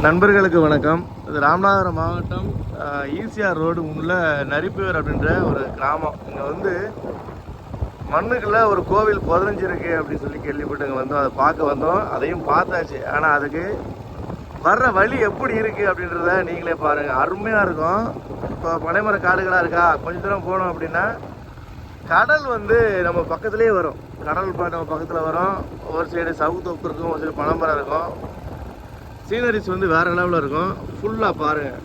நண்பர்களுக்கு வணக்கம். இது ராமநாதபுரம் மாவட்டம் ஈசிஆர் ரோடு உள்ள நரிப்பேர் அப்படின்ற ஒரு கிராமம். இங்கே வந்து மண்ணுக்குள்ள ஒரு கோவில் புதஞ்சிருக்கு அப்படின்னு சொல்லி கேள்விப்பட்டு இங்கே வந்தோம். அதை பார்க்க வந்தோம். அதையும் பார்த்தாச்சு. ஆனால் அதுக்கு வர்ற வழி எப்படி இருக்குது அப்படின்றத நீங்களே பாருங்கள் அருமையாக இருக்கும். இப்போ பனைமர காடுகளாக இருக்கா? கொஞ்சம் தூரம் போனோம் அப்படின்னா கடல் வந்து நம்ம பக்கத்துலேயே வரும். கடல் பா- நம்ம பக்கத்தில் வரும். ஒரு சைடு சவுத்தோப்பு இருக்கும் ஒரு சைடு பனைமரம் இருக்கும். சீனரிஸ் வந்து வேற லெவலில் இருக்கும். ஃபுல்லாக பாருங்கள்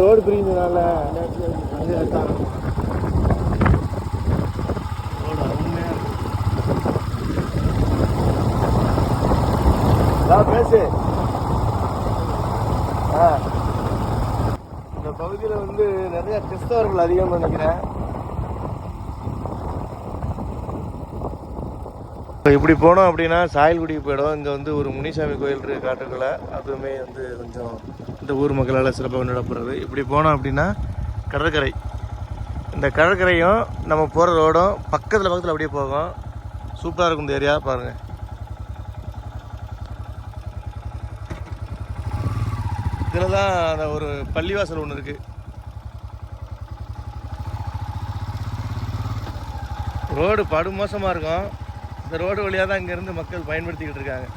அங்கே ரோடு பிரிஞ்சதுனால தான் பேசு. ஆ. இந்த பகுதியில் வந்து நிறைய கிறிஸ்தவர்கள் அதிகம் நினைக்கிறேன். இப்போ இப்படி போனோம் அப்படின்னா சாயல்குடிக்கு போயிடும் இங்கே வந்து ஒரு முனிசாமி கோயில் இருக்கு காட்டுக்குள்ள. அதுவுமே வந்து கொஞ்சம் இந்த ஊர் மக்களால் சிறப்பாக கொண்டாடப்படுறது. இப்படி போனோம் அப்படின்னா கடற்கரை. இந்த கடற்கரையும் நம்ம போகிற ரோடும் பக்கத்தில் பக்கத்தில் அப்படியே போகும். சூப்பராக இருக்கும் இந்த ஏரியா பாருங்கள் இதில் தான் அந்த ஒரு பள்ளிவாசல் ஒன்று இருக்குது ரோடு படு மோசமாக இருக்கும். இந்த ரோடு வழியாக தான் இங்கேருந்து மக்கள் பயன்படுத்திக்கிட்டு இருக்காங்க.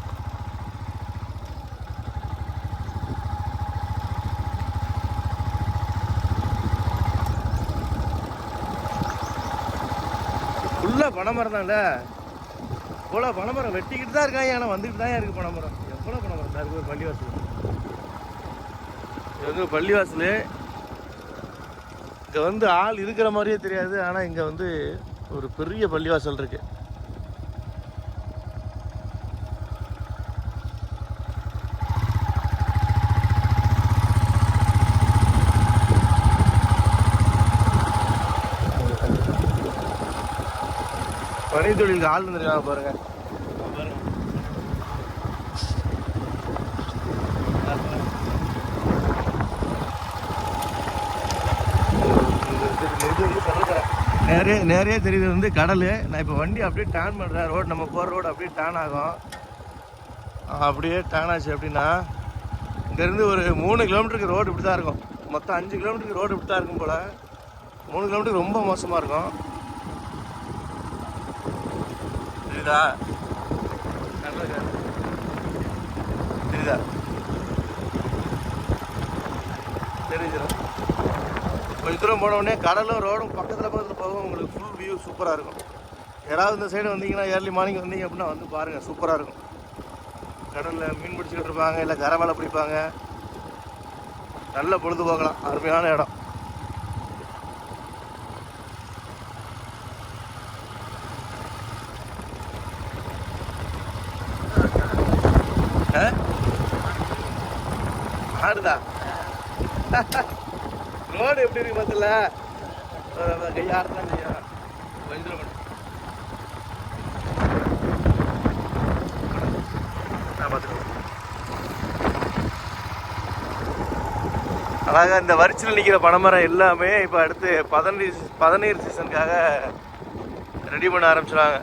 ஃபுல்லாக பனைமரம் தான்ல இவ்வளோ பனைமரம் வெட்டிக்கிட்டு தான் இருக்காங்க. ஆனால் வந்துக்கிட்டு தான் இருக்குது பனைமரம். எவ்வளோ பனைமரம் தான் இருக்குது ஒரு பள்ளிவாசல். இது வந்து பள்ளிவாசல். இங்கே வந்து ஆள் இருக்கிற மாதிரியே தெரியாது. ஆனால் இங்கே வந்து ஒரு பெரிய பள்ளிவாசல் இருக்கு. பனி தொழிலுக்கு ஆள் இருந்திருக்காங்க பாருங்க. பாருங்க. நிறைய நிறைய தெரியுது. வந்து கடல். நான் இப்போ வண்டி அப்படியே டேன் பண்ணுறேன் ரோடு நம்ம போகிற ரோடு அப்படியே டேன் ஆகும். அப்படியே டேன் ஆச்சு அப்படின்னா இங்கேருந்து ஒரு மூணு கிலோமீட்டருக்கு ரோடு இப்படி தான் இருக்கும். மொத்தம் அஞ்சு கிலோமீட்டருக்கு ரோடு இப்படி தான் இருக்கும் போல். மூணு கிலோமீட்டருக்கு ரொம்ப மோசமாக இருக்கும். தெரியுதா நல்ல தெரியுதா தெரிஞ்சிடும். கொஞ்ச தூரம் போன உடனே கடலும் ரோடும் பக்கத்தில் பக்கத்தில் போகும் உங்களுக்கு ஃபுல் வியூ சூப்பராக இருக்கும். யாராவது இந்த சைடு வந்தீங்கன்னா ஏர்லி மார்னிங் வந்தீங்க அப்படின்னா வந்து பாருங்கள் சூப்பராக இருக்கும். கடலில் மீன் பிடிச்சிக்கிட்டு இருப்பாங்க இல்லை கரை வேலை பிடிப்பாங்க. நல்ல பொழுதுபோக்கலாம் அருமையான இடம். ஆடுதா? ரோடு எப்படி இருக்கு பார்த்தல கையாடுதான் மட்டும். அழகா இந்த வரிச்சில் நிற்கிற பனைமரம் எல்லாமே இப்போ அடுத்து பதநீர் பதநீர் சீசனுக்காக ரெடி பண்ண ஆரம்பிச்சிடுவாங்க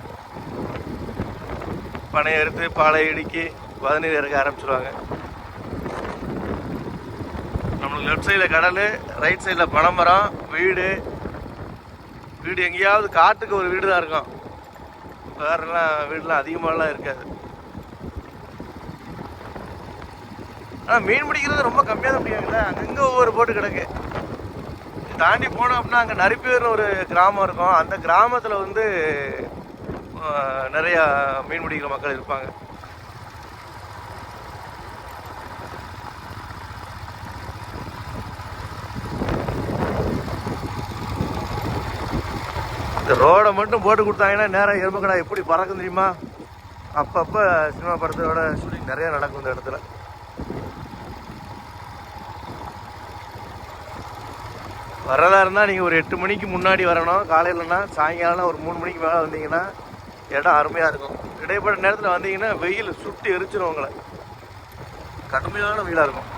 பனை எடுத்து பாலை இடுக்கி பதநீர் இறக்க ஆரம்பிச்சிடுவாங்க லெஃப்ட் சைடில் கடல் ரைட் சைடில் பனைமரம் வீடு. வீடு எங்கேயாவது காட்டுக்கு ஒரு வீடு தான் இருக்கும். வேறெல்லாம் வீடெலாம் அதிகமாகலாம் இருக்காது. ஆனால் மீன் பிடிக்கிறது ரொம்ப கம்மியாக தான் பிடிக்காங்கல்ல அங்கங்கே ஒவ்வொரு போட்டு கிடக்கு. தாண்டி போனோம் அப்படின்னா அங்கே நரிப்பேர்னு ஒரு கிராமம் இருக்கும். அந்த கிராமத்தில் வந்து நிறையா மீன் பிடிக்கிற மக்கள் இருப்பாங்க. இந்த ரோடை மட்டும் போட்டு கொடுத்தாங்கன்னா நேரம் கடை எப்படி பறக்கும் தெரியுமா? அப்பப்போ சினிமா படத்தோட ஷூட்டிங் நிறைய நடக்கும் இந்த இடத்துல. வரதா இருந்தால் நீங்கள் ஒரு எட்டு மணிக்கு முன்னாடி வரணும். காலையிலனா சாயங்காலம் ஒரு மூணு மணிக்கு மேலே வந்தீங்கன்னா இடம் அருமையாக இருக்கும். இடைப்பட்ட நேரத்தில் வந்தீங்கன்னா வெயில் சுட்டு எரிச்சிடும் உங்களை. கடுமையான வெயிலாக இருக்கும்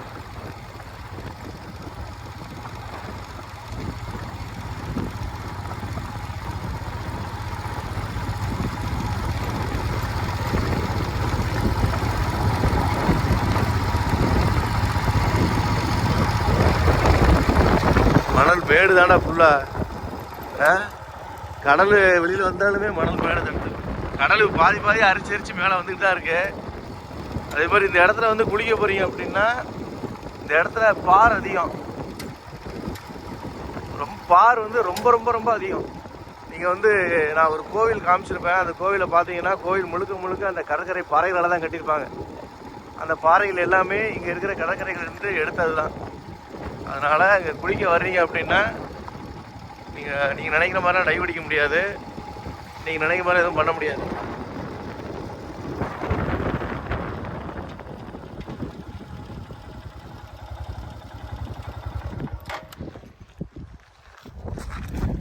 மணல் மேடு தானே ஃபுல்லாக கடல் வெளியில் வந்தாலுமே மணல் மேடு தடுத்து கடல் பாதி பாதி அரிச்சு அரிச்சு மேலே வந்துட்டு தான் இருக்கு. அதே மாதிரி இந்த இடத்துல வந்து குளிக்க போறீங்க அப்படின்னா இந்த இடத்துல பார் அதிகம். ரொம்ப பார் வந்து ரொம்ப ரொம்ப ரொம்ப அதிகம். நீங்கள் வந்து நான் ஒரு கோவில் காமிச்சிருப்பேன். அந்த கோவிலை பார்த்தீங்கன்னா கோவில் முழுக்க முழுக்க அந்த கடற்கரை பாறைகளால் தான் கட்டியிருப்பாங்க. அந்த பாறைகள் எல்லாமே இங்கே இருக்கிற கடற்கரைகள் இருந்து எடுத்தது தான் அதனால் இங்கே குளிக்க வர்றீங்க அப்படின்னா நீங்கள் நீங்கள் நினைக்கிற மாதிரிலாம் டைவ் அடிக்க முடியாது. நீங்கள் நினைக்கிற மாதிரி எதுவும் பண்ண முடியாது.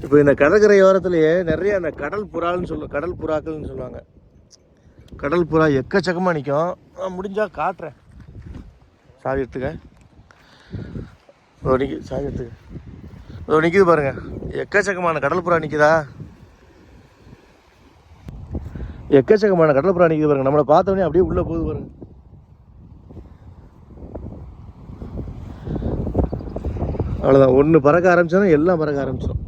இப்போ இந்த கடற்கரை ஓரத்துலேயே நிறைய அந்த கடல் புறான்னு சொல்ல கடல் புறாக்கள்னு சொல்லுவாங்க. கடல் புறா எக்கச்சக்கமாக நிற்கும் முடிஞ்சால் காட்டுறேன். சாவி எடுத்துக்க. இதோ நிற்கி சாவி இதோ நிற்கிது பாருங்க. எக்கச்சக்கமான கடல் புறா நிற்குதா எக்கச்சக்கமான கடல் புறா நிற்கிது பாருங்க. நம்மளை பார்த்தோன்னே அப்படியே உள்ளே போகுது பாருங்கள் அவ்வளோதான் ஒன்று பறக்க ஆரம்பிச்சோன்னா எல்லாம் பறக்க ஆரம்பிச்சிடும்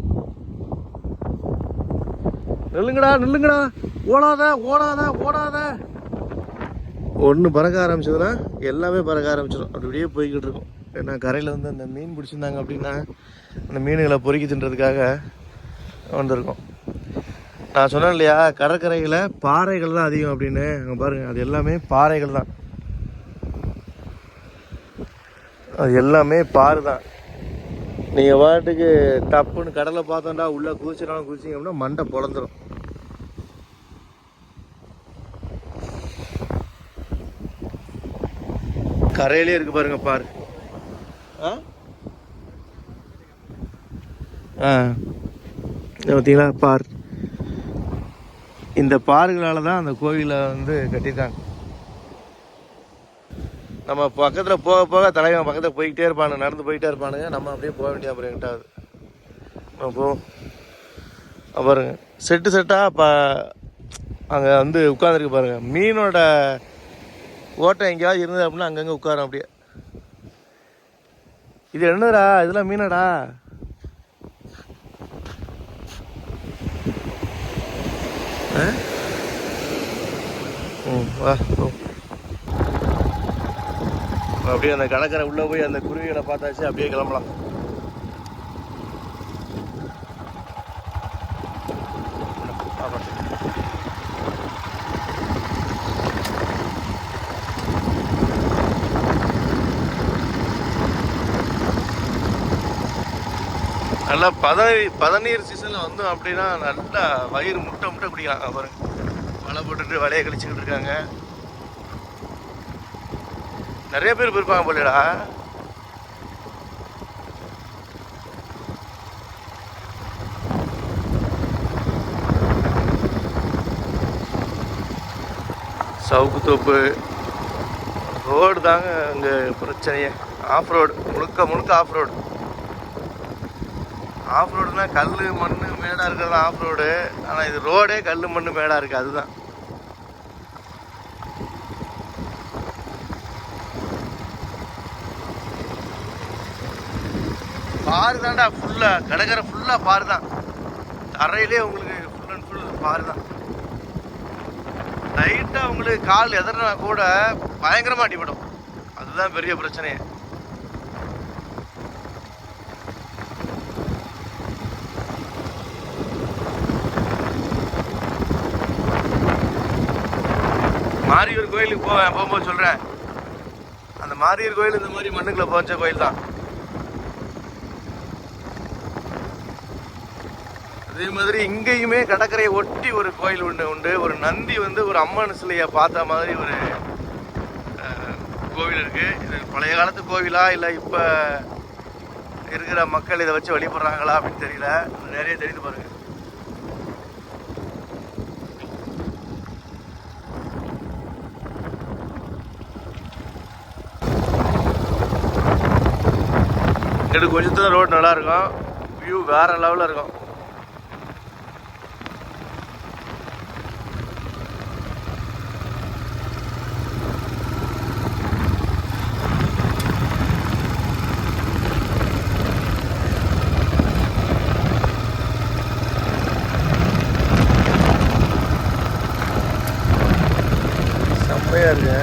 நில்லுங்கடா நில்லுங்கடா. ஓடாத ஓடாத ஓடாத. ஒன்று பறக்க ஆரம்பிச்சதுன்னா எல்லாமே பறக்க ஆரம்பிச்சிடும் அப்படி அப்படியே போய்கிட்டு இருக்கும். ஏன்னா கரையில் வந்து அந்த மீன் பிடிச்சிருந்தாங்க அப்படின்னா அந்த மீன்களை பொறுக்கி தின்றதுக்காக வந்திருக்கோம். நான் சொன்னேன் இல்லையா கடற்கரையில் பாறைகள் தான் அதிகம் அப்படின்னு. அங்கே பாருங்கள் அது எல்லாமே பாறைகள் தான். அது எல்லாமே பாறை தான். நீங்கள் பாட்டுக்கு டப்புன்னு கடலை பார்த்தோண்டா உள்ளே குதிச்சிடலாம் குதிச்சிங்க அப்படின்னா மண்டை பொழந்துடும் கரையிலே இருக்கு பாருங்க பாரு ஆ? ஆ. பார்த்தீங்களா பார். இந்த பாறுகளால் தான் அந்த கோவிலை வந்து கட்டியிருக்காங்க. நம்ம பக்கத்தில் போக போக தலைவன் பக்கத்தில் போய்கிட்டே இருப்பானுங்க நடந்து போயிட்டே இருப்பானுங்க. நம்ம அப்படியே போக வேண்டிய அப்புறம் எங்கிட்டாது நம்ம போவோம். பாருங்க. செட்டு செட்டாக இப்போ அங்கே வந்து உட்காந்துருக்கு பாருங்கள் மீனோட ஓட்டம் எங்கேயாவது இருந்தது அப்படின்னா அங்கங்கே உட்காரும் அப்படியே. இது என்னடா இதெல்லாம் மீனடா. ஆ? ம் அப்படியே அந்த கடற்கரை உள்ளே போய் அந்த குருவிகளை பார்த்தாச்சு அப்படியே கிளம்பலாம். நல்லா பதவி பதநீர் சீசனில் வந்தோம் அப்படின்னா நல்லா வயிறு முட்டை முட்டை குடிக்கலாம். அப்புறம் மழை வலை போட்டுட்டு வலையை கழிச்சுக்கிட்டு இருக்காங்க. நிறைய பேர் போயிருப்பாங்க போலடா. சவுக்கு தோப்பு ரோடு தாங்க அங்கே பிரச்சனையே. ஆஃப் ரோடு முழுக்க முழுக்க ஆஃப் ரோடு ஆஃப் ரோடுனா கல் மண் மேடாக இருக்கிறது ஆஃப் ரோடு ஆனால் இது ரோடே கல் மண் மேடாக இருக்குது அதுதான். பாரு தான்டா ஃபுல்லாக கடற்கரை ஃபுல்லாக பாரு தான். தரையிலே உங்களுக்கு ஃபுல் அண்ட் ஃபுல் பாரு தான். லைட்டாக உங்களுக்கு கால் எதிர்னா கூட பயங்கரமாக அடிபடும். அதுதான் பெரிய பிரச்சனையே மாரியூர் கோயிலுக்கு போவேன் போகும்போது சொல்கிறேன் அந்த மாரியர் கோயில் இந்த மாதிரி மண்ணுக்குள்ள போச்ச கோயில் தான். அதே மாதிரி இங்கேயுமே கடற்கரையை ஒட்டி ஒரு கோயில் உண்டு உண்டு. ஒரு நந்தி வந்து ஒரு அம்மன் சிலையை பார்த்த மாதிரி ஒரு அஹ், கோவில் இருக்கு. இது பழைய காலத்து கோவிலா இல்லை இப்போ இருக்கிற மக்கள் இதை வச்சு வழிபடுறாங்களா அப்படின்னு தெரியல. நிறைய தெரியுது எனக்கு கொஞ்சம் தூரம் ரோடு நல்லா இருக்கும் வியூ வேற லெவலில் இருக்கும். செம்மையாக இருக்கு.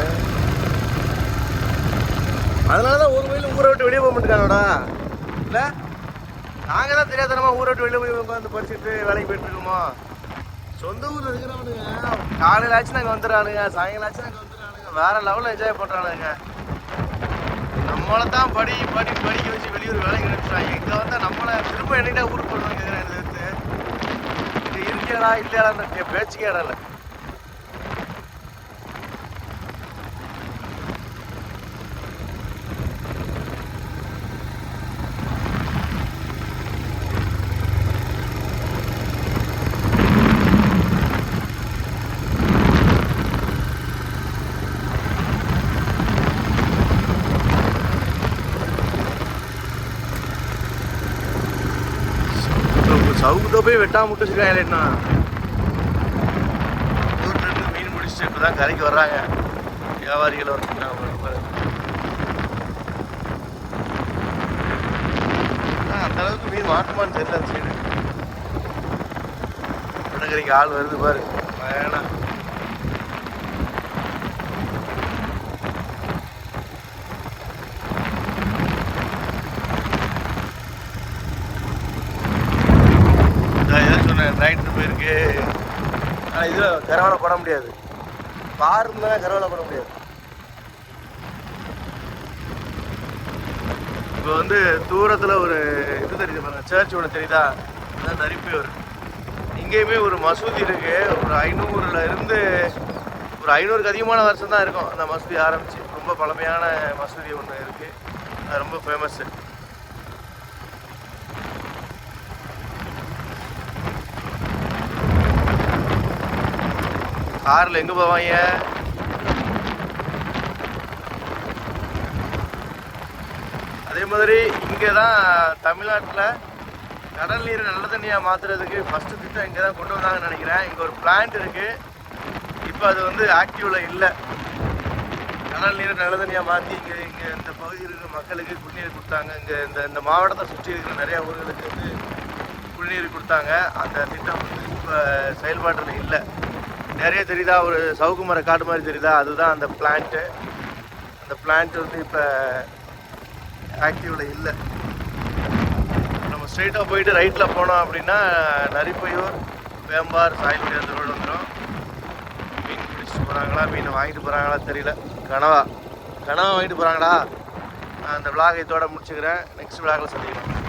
அதனால தான் ஒரு வயலில் ஊரை விட்டு வெளியே போக மாட்டேங்கிறாங்கடா. நாங்கள் தான் தெரியாதனமா ஊரை விட்டு வெளியே போய் உட்காந்து படிச்சுட்டு வேலைக்கு போயிட்டு இருக்கோமோ? சொந்த ஊரில் இருக்கிறவனுங்க. காலையில் ஆச்சு நாங்கள் வந்துடுறானுங்க சாயங்காலம் ஆச்சு நாங்கள் வந்துடுறானுங்க. வேற லெவலில் என்ஜாய் பண்ணுறானுங்க நம்மளை தான் படி படி படிக்க வச்சு வெளியூர் வேலைக்கு அனுப்பிச்சாங்க இங்கே வந்தால் நம்மளை திரும்ப என்னைக்கிட்ட ஊருக்கு போடணும் கேட்குறேன் எடுத்து இது இருக்கேடா இல்லையாடான்னு பேச்சுக்கேடா இல்லை. சவுக்கு போய் வெட்டாம விட்டு வச்சிருக்காங்க இல்லைன்னா ஊர்ல இருந்து மீன் முடிச்சுட்டு இப்பதான் கரைக்கு வர்றாங்க. வியாபாரிகள் வந்துருக்காங்க அந்த அளவுக்கு மீன் மாட்டுமான்னு தெரியல அந்த சைடு. கடற்கரைக்கு ஆள் வருது பாரு. வேணாம் நான் இதான் சொன்னேன் ரைட்டு போயிருக்கு ஆனால் இதில் கரவாலை போட முடியாது. பார் இருந்தால் கரவாலை போட முடியாது. இப்போ வந்து தூரத்தில் ஒரு இது தெரியுது பாருங்க சர்ச் ஒன்று தெரியுதா? அதான் ஒரு இங்கேயுமே ஒரு மசூதி இருக்கு. ஒரு ஐநூறுல இருந்து ஒரு ஐநூறுக்கு அதிகமான வருஷம் தான் இருக்கும். அந்த மசூதி ஆரம்பிச்சு. ரொம்ப பழமையான மசூதி ஒன்று இருக்கு. அது ரொம்ப ஃபேமஸ்ஸு காரில் எங்கே போவாங்க? அதே மாதிரி இங்கே தான் தமிழ்நாட்டில் கடல் நீரை நல்ல தண்ணியாக மாற்றுறதுக்கு ஃபஸ்ட்டு திட்டம் இங்கே தான் கொண்டு வந்தாங்கன்னு நினைக்கிறேன். இங்கே ஒரு பிளான்ட் இருக்குது இப்போ அது வந்து ஆக்டிவில் இல்லை. கடல் நீரை நல்ல தண்ணியாக மாற்றி இங்கே இங்கே இந்த பகுதியில் இருக்கிற மக்களுக்கு குடிநீர் கொடுத்தாங்க. இங்கே இந்த இந்த மாவட்டத்தை சுற்றி இருக்கிற நிறையா ஊர்களுக்கு வந்து குடிநீர் கொடுத்தாங்க. அந்த திட்டம் வந்து இப்போ செயல்பாட்டில் இல்லை. நிறைய தெரியுதா? ஒரு சவுக்கு மர காடு மாதிரி தெரியுதா? அதுதான் அந்த பிளான்ட்டு அந்த பிளான்ட் வந்து இப்போ ஆக்டிவில் இல்லை. நம்ம ஸ்ட்ரெயிட்டாக போயிட்டு ரைட்டில் போனோம் அப்படின்னா நரிப்பையூர் வேம்பார் சாயல்குடி அந்த ரோடு வந்துடும் மீன் பிடிச்சிட்டு போகிறாங்களா மீனை வாங்கிட்டு போகிறாங்களா தெரியல. கனவா. கனவா வாங்கிட்டு போகிறாங்களா நான் அந்த விளாகத்தோடு இதோட முடிச்சுக்கிறேன். நெக்ஸ்ட் விளாகில் சந்திக்கிறேன்